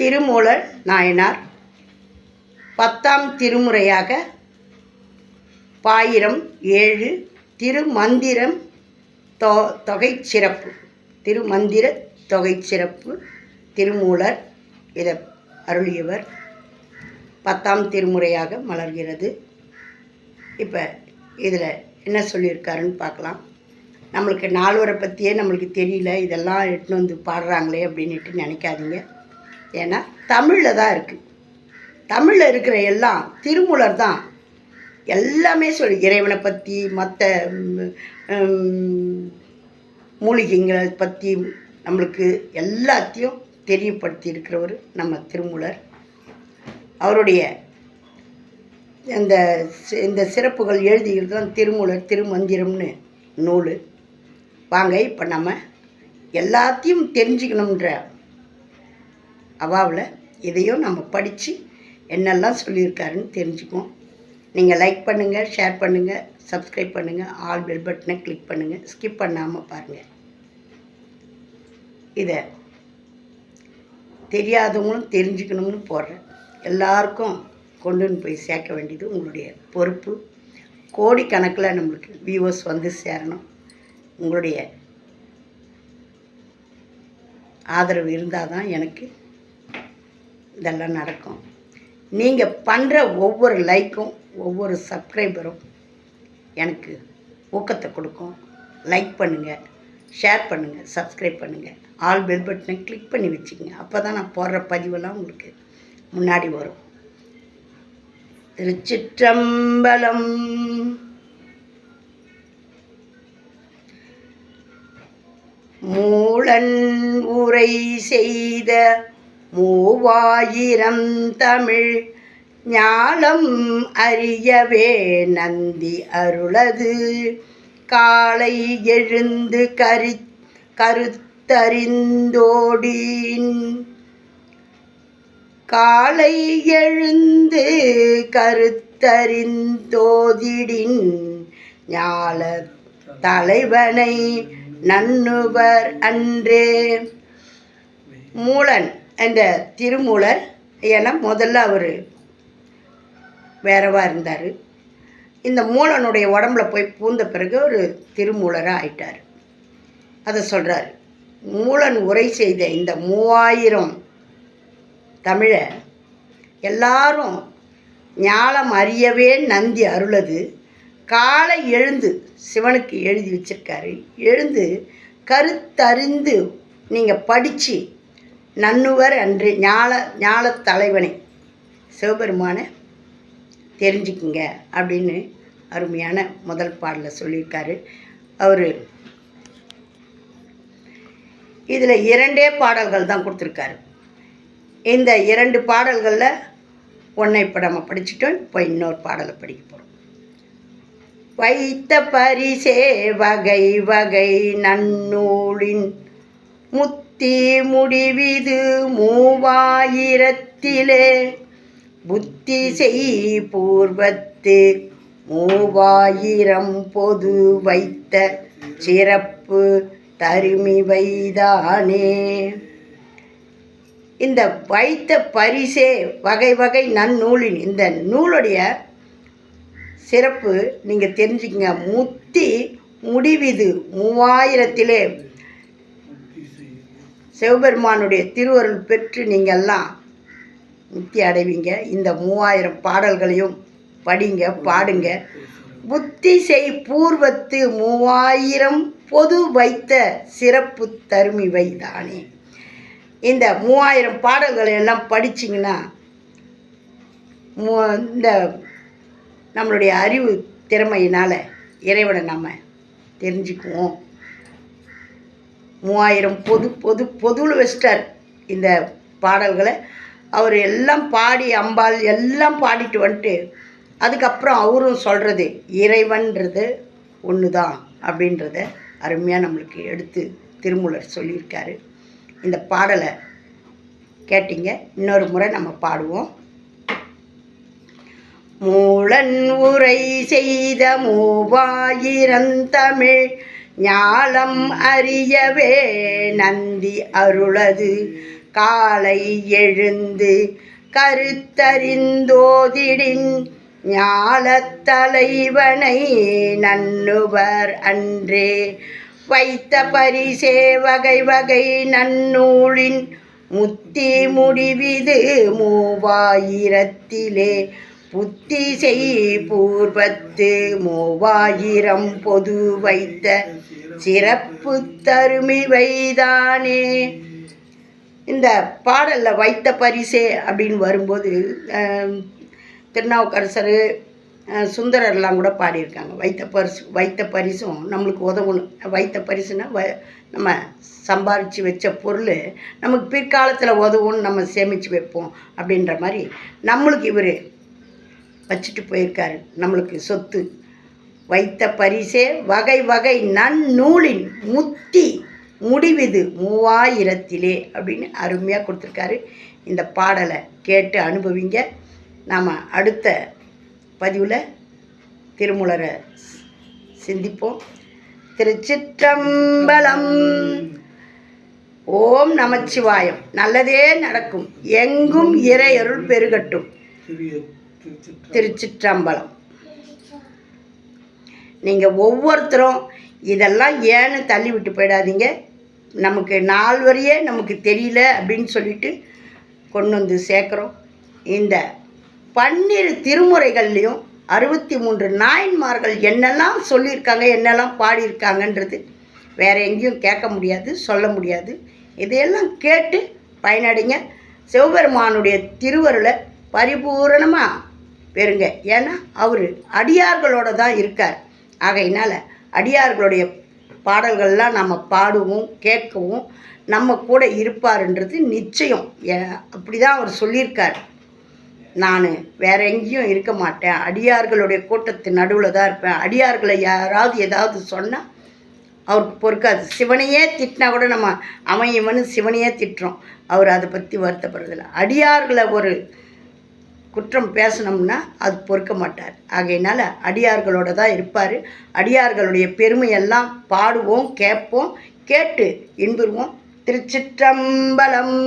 திருமூலர் நாயனார். பத்தாம் திருமுறையாக பாயிரம் ஏழு திருமந்திரம் தொ தொகை சிறப்பு திருமந்திர தொகை சிறப்பு திருமூலர் இதை அருளியவர். பத்தாம் திருமுறையாக மலர்கிறது. இப்போ இதில் என்ன சொல்லியிருக்காருன்னு பார்க்கலாம். நம்மளுக்கு நால்வரை பற்றியே நம்மளுக்கு தெரியல. இதெல்லாம் எடுத்துன்னு வந்து பாடுறாங்களே அப்படின்ட்டு நினைக்காதீங்க. ஏன்னா தமிழில் தான் இருக்குது தமிழில் இருக்கிற எல்லாம் திருமூலர் தான். எல்லாமே சொல்லி இறைவனை பற்றி மற்ற மூலிகைங்களை பற்றி நம்மளுக்கு எல்லாத்தையும் தெரியப்படுத்தி இருக்கிறவர் நம்ம திருமூலர். அவருடைய இந்த இந்த சிறப்புகள் எழுதியிருக்கிறது தான் திருமூலர் திருமந்திரம்னு நூல். வாங்க இப்போ நம்ம எல்லாத்தையும் தெரிஞ்சுக்கணுன்ற அவாவில் இதையும் நம்ம படித்து என்னெல்லாம் சொல்லியிருக்காருன்னு தெரிஞ்சுக்குவோம். நீங்கள் லைக் பண்ணுங்கள் ஷேர் பண்ணுங்கள் சப்ஸ்கிரைப் பண்ணுங்கள் ஆல் பெல் பட்டனை கிளிக் பண்ணுங்கள் ஸ்கிப் பண்ணாமல் பாருங்கள் இதை தெரியாதவங்களும் தெரிஞ்சுக்கணும்னு போடுறேன். எல்லாருக்கும் கொண்டுன்னு போய் சேர்க்க வேண்டியது உங்களுடைய பொறுப்பு. கோடிக்கணக்கில் நம்மளுக்கு வியூவர்ஸ் வந்து சேரணும். உங்களுடைய ஆதரவு இருந்தால் தான் எனக்கு இதெல்லாம் நடக்கும். நீங்கள் பண்ணுற ஒவ்வொரு லைக்கும் ஒவ்வொரு சப்ஸ்கிரைபரும் எனக்கு ஊக்கத்தை கொடுக்கும். லைக் பண்ணுங்கள் ஷேர் பண்ணுங்கள் சப்ஸ்கிரைப் பண்ணுங்கள் ஆல் பெல் பட்டனை கிளிக் பண்ணி வச்சுக்கோங்க. அப்போ தான் நான் போடுற பதிவெல்லாம் உங்களுக்கு முன்னாடி வரும். திருச்சிற்றம்பலம். மூலன் உரை செய்த மூவாயிரம் தமிழ் ஞானம் அறியவே நந்தி அருளது. காலை எழுந்து கரி கருத்தறிந்தோடின். காலை எழுந்து கருத்தறிந்தோதிடின். ஞால தலைவனை நன்னுவர் அன்றே. மூலன் அந்த திருமூலர் ஏன்னா முதல்ல அவர் வேறவா இருந்தார். இந்த மூலனுடைய உடம்புல போய் பூந்த பிறகு ஒரு திருமூலராக ஆயிட்டார். அதை சொல்கிறார் மூலன் உரை செய்த இந்த மூவாயிரம் தமிழை எல்லாரும் ஞாலம் அறியவே நந்தி அருளது. காலை எழுந்து சிவனுக்கு எழுதி வச்சிருக்காரு. எழுந்து கருத்தறிந்து நீங்கள் படித்து நன்னுவர் அன்று ஞால ஞாலத் தலைவனை. சிவபெருமானை தெரிஞ்சுக்குங்க அப்படின்னு அருமையான முதல் பாடலில் சொல்லியிருக்காரு. அவர் இதில் இரண்டே பாடல்கள் தான் கொடுத்துருக்காரு. இந்த இரண்டு பாடல்களில் ஒன்றை இப்போ நம்ம படிச்சுட்டோம் இப்போ இன்னொரு பாடலை படிக்க போகிறோம் வைத்த பரிசே வகை வகை நன்னூலின் புத்தி முடிவிது மூவாயிரத்திலே. புத்தி செய் பூர்வத்து மூவாயிரம் பொது வைத்த சிறப்பு தருமிவைதானே இந்த வைத்த பரிசே வகை வகை நன்னூலின் இந்த நூலுடைய சிறப்பு நீங்கள் தெரிஞ்சுக்கங்க. முத்தி முடிவிது மூவாயிரத்திலே சிவபெருமானுடைய திருவருள் பெற்று நீங்கள்லாம் முக்தி அடைவீங்க. இந்த மூவாயிரம் பாடல்களையும் படிங்க பாடுங்க. புத்தி செய் பூர்வத்து மூவாயிரம் பொது வைத்த சிறப்பு தருமிவை தானே. இந்த மூவாயிரம் பாடல்களை எல்லாம் படிச்சிங்கன்னா இந்த நம்மளுடைய அறிவு திறமையினால் இறைவனை நம்ம தெரிஞ்சுக்குவோம். மூவாயிரம் பொது பொது பொதுவில் வச்சிட்டார் இந்த பாடல்களை. அவர் எல்லாம் பாடி அம்பாள் எல்லாம் பாடிட்டு வந்துட்டு அதுக்கப்புறம் அவரும் சொல்கிறது இறைவன்றது ஒன்று தான் அப்படின்றத அருமையாக நம்மளுக்கு எடுத்து திருமூலர் சொல்லியிருக்காரு. இந்த பாடலை கேட்டிங்க. இன்னொரு முறை நம்ம பாடுவோம். மூலன் உரை செய்த மூவாயிரந்தமிழ் ஞாலம் அறியவே நந்தி அருளது. காலை எழுந்து கருத்தறிந்தோதிடின் ஞாலத் தலைவனை நன்னுவர் அன்றே. வைத்த பரிசே வகை வகை நன்னூலின் முத்தி முடிவிது மூவாயிரத்திலே. புத்தி செய் பூர்வத்து மூவாயிரம் பொது வைத்த சிறப்பு தருமிவைதானே இந்த பாடலில் வைத்த பரிசே அப்படின்னு வரும்போது திருநாவுக்கரசர் சுந்தரர்லாம் கூட பாடியிருக்காங்க. வைத்த பரிசு வைத்த பரிசும் நம்மளுக்கு உதவணும். வைத்த பரிசுனா வ நம்ம சம்பாரித்து வச்ச பொருள் நமக்கு பிற்காலத்தில் உதவும்னு நம்ம சேமித்து வைப்போம் அப்படின்ற மாதிரி நம்மளுக்கு இவர் வச்சுட்டு போயிருக்காரு. நம்மளுக்கு சொத்து. வைத்த பரிசே வகை வகை நன்னூலின் முத்தி முடிவிது மூவாயிரத்திலே அப்படின்னு அருமையாக கொடுத்துருக்காரு. இந்த பாடலை கேட்டு அனுபவிங்க. நாம் அடுத்த பதிவில் திருமுலரை சிந்திப்போம். திருச்சிற்றம்பலம். ஓம் நமச்சிவாயம். நல்லதே நடக்கும். எங்கும் இறையருள் பெருகட்டும். திருச்சிற்றம்பலம். நீங்கள் ஒவ்வொருத்தரும் இதெல்லாம் ஏன்னு தள்ளி விட்டு போயிடாதீங்க. நமக்கு நாள் வரையே நமக்கு தெரியல அப்படின்னு சொல்லிட்டு கொண்டு வந்து சேர்க்குறோம். இந்த பன்னிரு திருமுறைகள்லையும் அறுபத்தி மூன்று நாயன்மார்கள் என்னெல்லாம் சொல்லியிருக்காங்க என்னெல்லாம் பாடியிருக்காங்கன்றது வேற எங்கேயும் கேட்க முடியாது சொல்ல முடியாது. இதையெல்லாம் கேட்டு பயனடைங்க. சிவபெருமானுடைய திருவருளை பரிபூரணமாக பெறுங்க. ஏன்னா அவர் அடியார்களோட தான் இருக்கார். ஆகையினால் அடியார்களுடைய பாடல்கள்லாம் நம்ம பாடுவோம் கேட்கவும். நம்ம கூட இருப்பாருன்றது நிச்சயம். அப்படி தான் அவர் சொல்லியிருக்கார். நான் வேற எங்கேயும் இருக்க மாட்டேன். அடியார்களுடைய கூட்டத்து நடுவில் தான் இருப்பேன். அடியார்களை யாராவது ஏதாவது சொன்னால் அவருக்கு பொறுக்காது. சிவனையே திட்டினா கூட நம்ம அவன் இவனு சிவனையே திட்டுறோம். அவர் அதை பற்றி வருத்தப்படுறதில்ல. அடியார்களை ஒரு குற்றம் பேசணும்னா அது பொறுக்க மாட்டார். ஆகையினால அடியார்களோட தான் இருப்பார். அடியார்களுடைய பெருமையெல்லாம் பாடுவோம் கேட்போம் கேட்டு இன்புறுவோம். திருச்சிற்றம்பலம்.